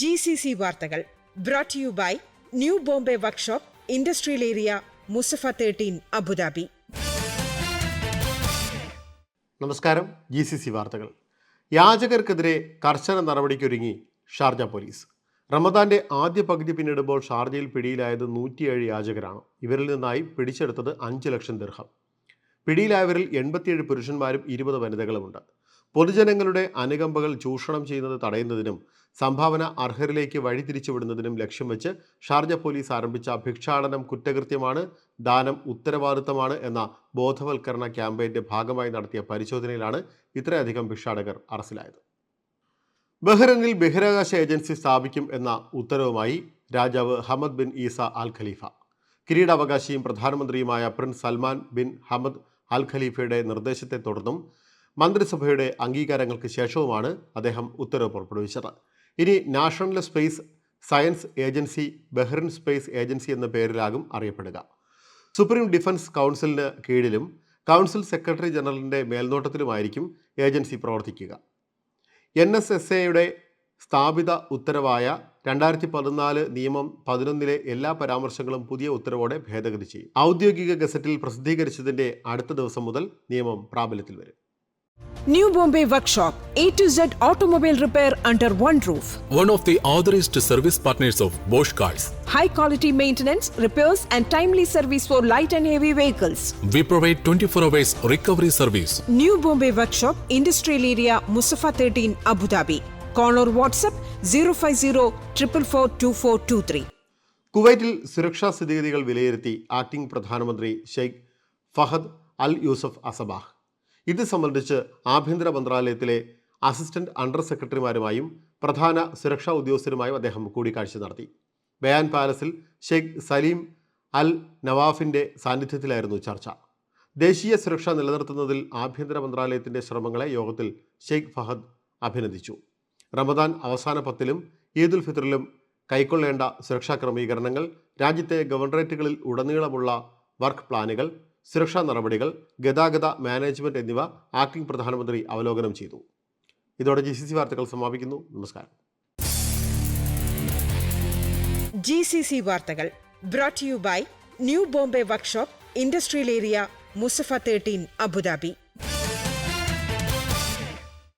G C C വാർത്തകൾ brought you by new Bombay workshop industrial area Mussafah thirteen Abu Dhabi നമസ്കാരം G C C വാർത്തകൾ. യാചകർക്കെതിരെ കർശന നടപടിക്കൊരുങ്ങി Sharjah police. റമദാന്റെ ആദ്യ പകുതി പിന്നിടുമ്പോൾ ഷാർജയിൽ പിടിയിലായത് നൂറ്റിയേഴ് യാചകരാണ്. ഇവരിൽ നിന്നായി പിടിച്ചെടുത്തത് അഞ്ച് ലക്ഷം ദീർഘം പിടിയിലായവരിൽ എൺപത്തിയേഴ് പുരുഷന്മാരും ഇരുപത് വനിതകളുമുണ്ട്. പൊതുജനങ്ങളുടെ അനുകമ്പകൾ ചൂഷണം ചെയ്യുന്നത് തടയുന്നതിനും സംഭാവന അർഹരിലേക്ക് വഴിതിരിച്ചുവിടുന്നതിനും ലക്ഷ്യം വെച്ച് ഷാർജ പോലീസ് ആരംഭിച്ച ഭിക്ഷാടനം കുറ്റകൃത്യമാണ് ദാനം ഉത്തരവാദിത്തമാണ് എന്ന ബോധവൽക്കരണ ക്യാമ്പയിന്റെ ഭാഗമായി നടത്തിയ പരിശോധനയിലാണ് ഇത്രയധികം ഭിക്ഷാടകർ അറസ്റ്റിലായത്. ബഹ്റൈനിൽ ബഹിരാകാശ ഏജൻസി സ്ഥാപിക്കും എന്ന ഉത്തരവുമായി രാജാവ് Hamad bin Isa al Khalifa. കിരീടാവകാശിയും പ്രധാനമന്ത്രിയുമായ prince Salman bin Hamad al ഖലീഫയുടെ നിർദ്ദേശത്തെ തുടർന്നും മന്ത്രിസഭയുടെ അംഗീകാരങ്ങൾക്ക് ശേഷവുമാണ് അദ്ദേഹം ഉത്തരവ് പുറപ്പെടുവിച്ചത്. ഇനി national space science agency Bahrain space agency എന്ന പേരിലാകും അറിയപ്പെടുക. സുപ്രീം ഡിഫൻസ് കൗൺസിലിന് കീഴിലും കൗൺസിൽ സെക്രട്ടറി ജനറലിന്റെ മേൽനോട്ടത്തിലുമായിരിക്കും ഏജൻസി പ്രവർത്തിക്കുക. എൻ എസ് എസ് എയുടെ സ്ഥാപിത ഉത്തരവായ രണ്ടായിരത്തി പതിനാല് നിയമം പതിനൊന്നിലെ എല്ലാ പരാമർശങ്ങളും പുതിയ ഉത്തരവോടെ ഭേദഗതി ചെയ്യും. ഔദ്യോഗിക ഗസറ്റിൽ പ്രസിദ്ധീകരിച്ചതിന്റെ അടുത്ത ദിവസം മുതൽ നിയമം പ്രാബല്യത്തിൽ വരും. New Bombay workshop A to Z automobile repair under one roof one of the authorized service partners of Bosch Cars. high quality maintenance, repairs, and timely service for light and heavy vehicles. We provide 24 hours recovery service. New Bombay Workshop, Industrial Area, Musafa 13, Abu Dhabi. Call or WhatsApp 050 444 കുവൈറ്റിൽ സുരക്ഷാ സ്ഥിതിഗതികൾ വിലയിരുത്തി acting പ്രധാനമന്ത്രി Sheikh Fahad al Yousef Al Sabah ഇത് സംബന്ധിച്ച് ആഭ്യന്തര മന്ത്രാലയത്തിലെ assistant under സെക്രട്ടറിമാരുമായും പ്രധാന സുരക്ഷാ ഉദ്യോഗസ്ഥരുമായും അദ്ദേഹം കൂടിക്കാഴ്ച നടത്തി. ബയാൻ പാലസിൽ ഷെയ്ഖ് സലീം അൽ നവാഫിന്റെ സാന്നിധ്യത്തിലായിരുന്നു ചർച്ച. ദേശീയ സുരക്ഷ നിലനിർത്തുന്നതിൽ ആഭ്യന്തര മന്ത്രാലയത്തിന്റെ ശ്രമങ്ങളെ യോഗത്തിൽ ഷെയ്ഖ് ഫഹദ് അഭിനന്ദിച്ചു. റമദാൻ അവസാന പത്തിലും ഈദുൽ ഫിത്തറിലും കൈക്കൊള്ളേണ്ട സുരക്ഷാ ക്രമീകരണങ്ങൾ രാജ്യത്തെ ഗവർണറേറ്റുകളിൽ ഉടനീളമുള്ള വർക്ക് പ്ലാനുകൾ സുരക്ഷാ നടപടികൾ ഗതാഗത മാനേജ്മെന്റ് എന്നിവ ആക്ടിംഗ് പ്രധാനമന്ത്രി അവലോകനം ചെയ്തു. ഇതോടെ ജി സി സി വാർത്തകൾ സമാപിക്കുന്നു. നമസ്കാരം. ജി സി സി വാർത്തകൾ brought you by new Bombay workshop industrial area Musaffah thirteen Abu Dhabi